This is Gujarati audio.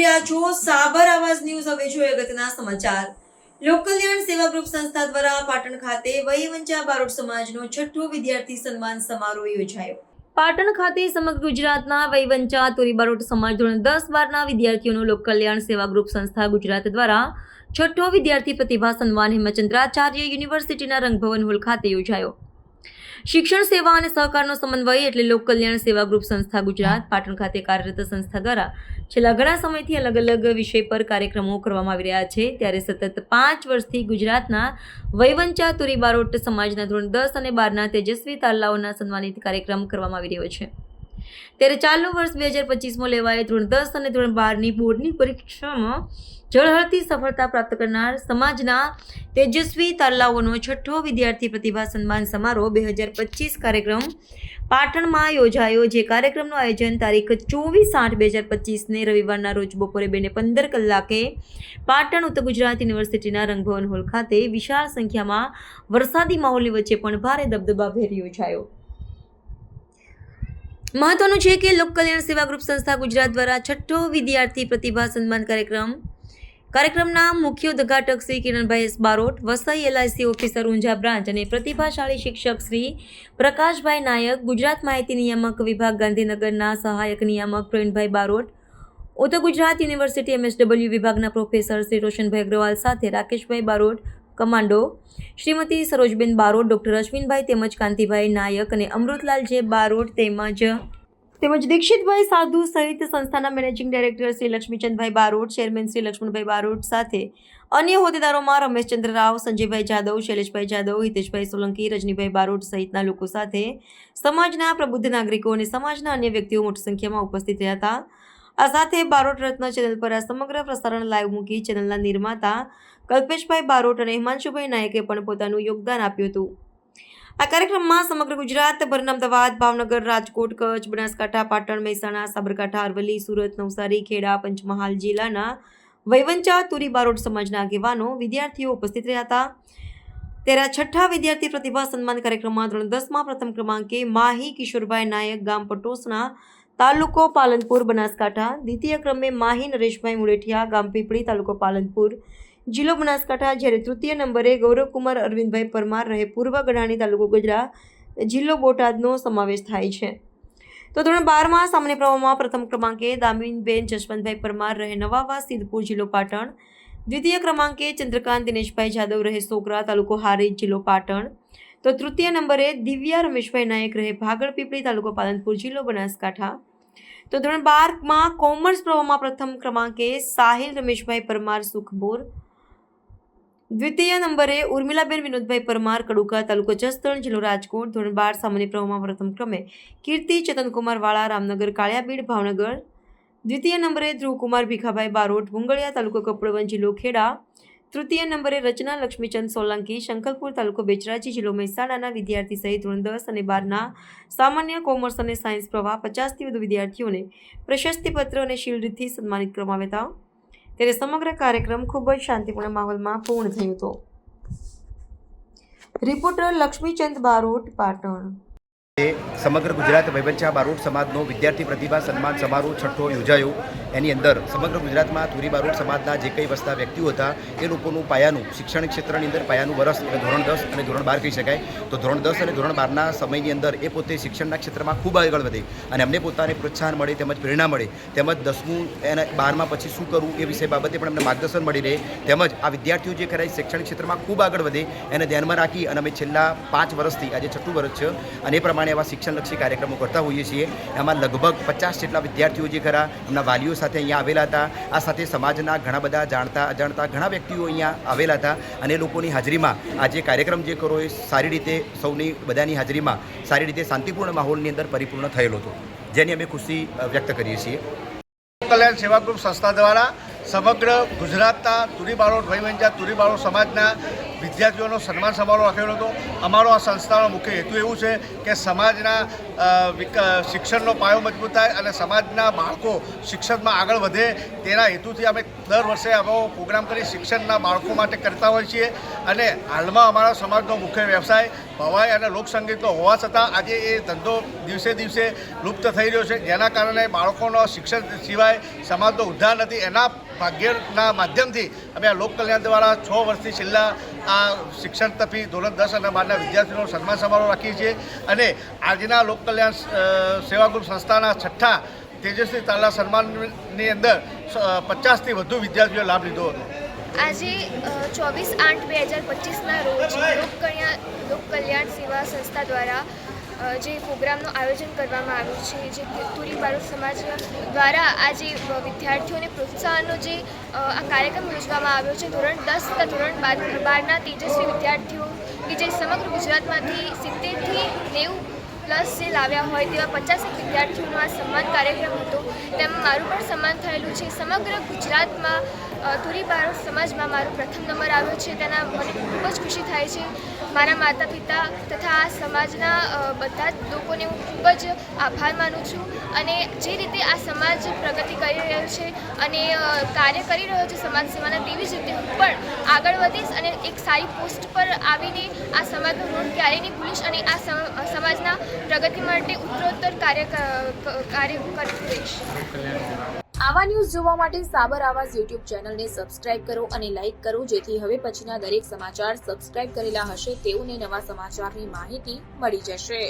રહ્યા છો. સાબર આવાજ ન્યૂઝ હવે જોઈએ અગત્યના સમાચાર. લોક કલ્યાણ સેવા ગ્રુપ સંસ્થા દ્વારા પાટણ ખાતે વહીવંચા બારોટ સમાજનો છઠ્ઠો વિદ્યાર્થી સન્માન સમારોહ યોજાયો. પાટણ ખાતે સમગ્ર ગુજરાતના વૈવંચા તોરી બારોટ સમાજ ધોરણ દસ બારના વિદ્યાર્થીઓનો લોક કલ્યાણ સેવા ગ્રુપ સંસ્થા ગુજરાત દ્વારા છઠ્ઠો વિદ્યાર્થી પ્રતિભા સન્માન હેમચંદ્રાચાર્ય યુનિવર્સિટીના રંગભવન હોલ ખાતે યોજાયો. શિક્ષણ સેવા અને સહકારનો સમન્વય એટલે લોક કલ્યાણ સેવા ગ્રુપ સંસ્થા ગુજરાત, પાટણ ખાતે કાર્યરત સંસ્થા દ્વારા છેલ્લા ઘણા સમયથી અલગ અલગ વિષય પર કાર્યક્રમો કરવામાં આવી રહ્યા છે. ત્યારે સતત પાંચ વર્ષથી ગુજરાતના વૈવંચા તુરી બારોટ સમાજના ધોરણ દસ અને બારના તેજસ્વી તાલાઓના સન્માનિત કાર્યક્રમ કરવામાં આવી રહ્યો છે. ત્યારે ચાલુ વર્ષ બે હજાર પચીસમાં લેવાયેલ ધોરણ દસ અને ધોરણ બારની બોર્ડની પરીક્ષામાં ઝળહળતી સફળતા પ્રાપ્ત કરનાર સમાજના તેજસ્વી તાલાઓનો છઠ્ઠો વિદ્યાર્થી પ્રતિભા સન્માન સમારોહ બે હજાર પચીસ કાર્યક્રમ પાટણમાં યોજાયો, જે કાર્યક્રમનું આયોજન તારીખ ચોવીસ આઠ બે હજાર પચીસને રવિવારના રોજ બપોરે બેને પંદર કલાકે પાટણ, ઉત્તર ગુજરાત યુનિવર્સિટીના રંગભવન હોલ ખાતે વિશાળ સંખ્યામાં વરસાદી માહોલની વચ્ચે પણ ભારે દબદબાભેર યોજાયો. મહત્વનું છે કે લોક કલ્યાણ સેવા ગ્રુપ સંસ્થા ગુજરાત દ્વારા છઠ્ઠો વિદ્યાર્થી પ્રતિભા સન્માન કાર્યક્રમ. કાર્યક્રમના મુખ્ય ઉદ્ઘાટક Shri Kiranbhai S Barot, Vasai LIC officer Unjha branch અને પ્રતિભાશાળી શિક્ષક શ્રી પ્રકાશભાઈ નાયક, ગુજરાત માહિતી નિયામક વિભાગ ગાંધીનગરના સહાયક નિયામક પ્રવીણભાઈ બારોટ, ઉત્તર ગુજરાત યુનિવર્સિટી એમએસડબલ્યુ વિભાગના પ્રોફેસર શ્રી રોશનભાઈ અગ્રવાલ સાથે રાકેશભાઈ બારોટ કમાન્ડો. શ્રીમતી સરોજબેન બારોટ, ડૉક્ટર અશ્વિનભાઈ તેમજ કાંતિભાઈ નાયક અને અમૃતલાલ જે બારોટ તેમજ તેમજ દીક્ષિતભાઈ સાધુ સહિત સંસ્થાના managing director Shri Laxmichandbhai Barot, chairman Shri Laxmanbhai Barot સાથે અન્ય હોદ્દેદારોમાં રમેશચંદ્ર રાવ, સંજયભાઈ જાદવ, શૈલેષભાઈ જાદવ, હિતેશભાઈ સોલંકી, રજનીભાઈ બારોટ સહિતના લોકો સાથે સમાજના પ્રબુદ્ધ નાગરિકો અને સમાજના અન્ય વ્યક્તિઓ મોટી સંખ્યામાં ઉપસ્થિત રહ્યા હતા. આ સાથે બારોટ રત્ન ચેનલ પર આ સમગ્ર પ્રસારણ લાઈવ મૂકી ચેનલના નિર્માતા કલ્પેશભાઈ બારોટ અને હિમાંશુભાઈ નાયકે પણ પોતાનું યોગદાન આપ્યું હતું. આ કાર્યક્રમમાં સમગ્ર ગુજરાતભરના અમદાવાદ, ભાવનગર, રાજકોટ, કચ્છ, બનાસકાંઠા, પાટણ, મહેસાણા, સાબરકાંઠા, અરવલ્લી, સુરત, નવસારી, ખેડા, પંચમહાલ જિલ્લાના વૈવંચા તુરી બારોટ સમાજના આગેવાનો, વિદ્યાર્થીઓ ઉપસ્થિત રહ્યા હતા. ત્યારે આ છઠ્ઠા વિદ્યાર્થી પ્રતિભા સન્માન કાર્યક્રમમાં ધોરણ દસમાં પ્રથમ ક્રમાંકે માહી કિશોરભાઈ નાયક ગામ પટોસના તાલુકો પાલનપુર, બનાસકાંઠા. દ્વિતીય ક્રમે માહી નરેશભાઈ મુળેઠિયા ગામ પીપળી, તાલુકો પાલનપુર. જિલ્લો બનાસકાંઠા, જ્યારે તૃતીય નંબરે ગૌરવકુમાર અરવિંદભાઈ પરમાર રહે, પૂર્વ ગઢાણી તાલુકો ગોધરા જિલ્લો બોટાદનો સમાવેશ થાય છે. તો ધોરણ બારમાં સામાન્ય પ્રવાહમાં પ્રથમ ક્રમાંકે દામિનબેન જશવંતભાઈ પરમાર રહે, નવાવા, સિદ્ધપુર જિલ્લો પાટણ. દ્વિતીય ક્રમાંકે ચંદ્રકાંત દિનેશભાઈ જાદવ રહે સોગરા તાલુકો હારીજ જિલ્લો પાટણ. તો તૃતીય નંબરે દિવ્યા રમેશભાઈ નાયક રહે, ભાગળ પીપળી તાલુકો પાલનપુર જિલ્લો બનાસકાંઠા. તો ધોરણ બારમાં કોમર્સ પ્રવાહમાં પ્રથમ ક્રમાંકે સાહિલ રમેશભાઈ પરમાર સુખબોર દ્વિતીય નંબરે ઉર્મિલાબેન વિનોદભાઈ પરમાર કડુકા તાલુકો જસદણ જિલ્લો રાજકોટ. ધોરણ બાર સામાન્ય પ્રવાહમાં પ્રથમ ક્રમે કીર્તિ, ચેતનકુમાર વાળા, રામનગર, કાળિયાબીડ, ભાવનગર. દ્વિતીય નંબરે ધ્રુવકુમાર ભીખાભાઈ બારોટ ભુંગળિયા તાલુકો કપડવંજ જિલ્લો ખેડા. તૃતીય નંબરે રચના લક્ષ્મીચંદ સોલંકી, શંકરપુર તાલુકો બેચરાજી જિલ્લો મહેસાણાના વિદ્યાર્થી સહિત ધોરણ દસ અને બારના સામાન્ય કોમર્સ અને સાયન્સ પ્રવાહ પચાસથી વધુ વિદ્યાર્થીઓને પ્રશસ્તિપત્ર અને શિલ્ડથી સન્માનિત કરવામાં આવ્યા હતા. ત્યારે સમગ્ર કાર્યક્રમ ખૂબ જ શાંતિપૂર્ણ માહોલમાં પૂર્ણ થયો હતો. રિપોર્ટર લક્ષ્મીચંદ બારોટ પાટણ. સમગ્ર ગુજરાત વૈવંચા બારોટ સમાજનો વિદ્યાર્થી પ્રતિભા સન્માન સમારોહ છઠ્ઠો યોજાયો. એની અંદર સમગ્ર ગુજરાતમાં ધુરી બારોટ સમાજના જે કંઈ વસતા વ્યક્તિઓ હતા, એ લોકોનું પાયાનું, શિક્ષણ ક્ષેત્રની અંદર પાયાનું વર્ષ એટલે ધોરણ દસ અને ધોરણ બાર કહી શકાય. તો ધોરણ દસ અને ધોરણ બારના સમયની અંદર એ પોતે શિક્ષણના ક્ષેત્રમાં ખૂબ આગળ વધે અને અમને પોતાને પ્રોત્સાહન મળે, તેમજ પ્રેરણા મળે. તેમજ દસમું એને બારમાં પછી શું કરવું એ વિષય બાબતે પણ અમને માર્ગદર્શન મળી રહે. તેમજ આ વિદ્યાર્થીઓ જે ખરા શૈક્ષણિક ક્ષેત્રમાં ખૂબ આગળ વધે એને ધ્યાનમાં રાખી અને અમે છેલ્લા પાંચ વર્ષથી આજે છઠ્ઠું વર્ષ છે, અને એ પ્રમાણે એવા શિક્ષણલક્ષી કાર્યક્રમો કરતા હોઈએ છીએ. એમાં લગભગ પચાસ જેટલા વિદ્યાર્થીઓ જે ખરા, એમના વાલીઓ સાથે અહીંયા આવેલા હતા. આ સાથે સમાજના ઘણા બધા જાણતા, અજાણતા ઘણા વ્યક્તિઓ અહીંયા આવેલા હતા અને લોકોની હાજરીમાં આજે કાર્યક્રમ જે કરો એ સારી રીતે સૌની, બધાની હાજરીમાં સારી રીતે શાંતિપૂર્ણ માહોલની અંદર પરિપૂર્ણ થયેલો હતો. જેની અમે ખુશી વ્યક્ત કરીએ છીએ. કલ્યાણ સેવા ગ્રુપ સંસ્થા દ્વારા સમગ્ર ગુજરાતના તુરીબાળો ભાઈબંજા તુરીબાળો સમાજના વિદ્યાર્થીઓનો સન્માન સમારોહ રાખેલો હતો. અમારો આ સંસ્થાનો મુખ્ય હેતુ એવું છે કે સમાજના શિક્ષણનો પાયો મજબૂત થાય અને સમાજના બાળકો શિક્ષણમાં આગળ વધે તેના હેતુથી અમે દર વર્ષે આવો પ્રોગ્રામ કરી શિક્ષણના બાળકો માટે કરતા હોઈએ છીએ. અને હાલમાં અમારા સમાજનો મુખ્ય વ્યવસાય ભવાઈ અને લોકસંગીતનો હોવા છતાં આજે એ ધંધો દિવસે દિવસે લુપ્ત થઈ રહ્યો છે. જેના કારણે બાળકોનો શિક્ષણ સિવાય સમાજનો ઉદ્ધાર નથી. એના ભાગ્યના માધ્યમથી અમે આ લોક કલ્યાણ દ્વારા છ વર્ષથી છેલ્લા આ શિક્ષણ તપી ધોરણ દસ અને બારના વિદ્યાર્થીઓનો સન્માન સમારોહ રાખીએ છીએ. અને આજના લોક કલ્યાણ સેવાગૃપ સંસ્થાના છઠ્ઠા તેજસ્વી તાલા સન્માનની અંદર પચાસથી વધુ વિદ્યાર્થીઓએ લાભ લીધો હતો. આજે ચોવીસ આઠ બે હજાર પચીસના રોજ લોક કલ્યાણ લોક કલ્યાણ સેવા સંસ્થા દ્વારા જે પ્રોગ્રામનું આયોજન કરવામાં આવ્યું છે, જે તુરી ભારત સમાજ દ્વારા આજે વિદ્યાર્થીઓને પ્રોત્સાહનનો જે આ કાર્યક્રમ યોજવામાં આવ્યો છે, ધોરણ દસ તથા ધોરણ બાર, બારના તેજસ્વી વિદ્યાર્થીઓ કે જે સમગ્ર ગુજરાતમાંથી સિત્તેરથી નેવું પ્લસ જે લાવ્યા હોય તેવા પચાસેક વિદ્યાર્થીઓનો આ સન્માન કાર્યક્રમ હતો. તેમાં મારું પણ સન્માન થયેલું છે. સમગ્ર ગુજરાતમાં અ, બારો સમાજમાં મારો પ્રથમ નંબર આવ્યો છે. તેના મને ખૂબ જ ખુશી થાય છે. મારા માતા પિતા તથા આ સમાજના બધા જ લોકોને હું ખૂબ જ આભાર માનું છું અને જે રીતે આ સમાજ પ્રગતિ કરી રહ્યો છે અને કાર્ય કરી રહ્યો છે સમાજ સેવાના તેવી જ રીતે હું પણ આગળ વધીશ અને એક સારી પોસ્ટ પર આવીને આ સમાજનું ઋણ ક્યારેય નહીં ભૂલીશ અને આ સમ- સમાજના પ્રગતિ માટે ઉત્તરોત્તર કાર્ય કાર્ય કરતી રહીશ આવા ન્યૂઝ જોવા માટે સાબર આવાજ યુટ્યુબ ચેનલને સબસ્ક્રાઇબ કરો અને લાઇક કરો, જેથી હવે પછીના દરેક સમાચાર સબસ્ક્રાઇબ કરેલા હશે તેઓને નવા સમાચારની માહિતી મળી જશે.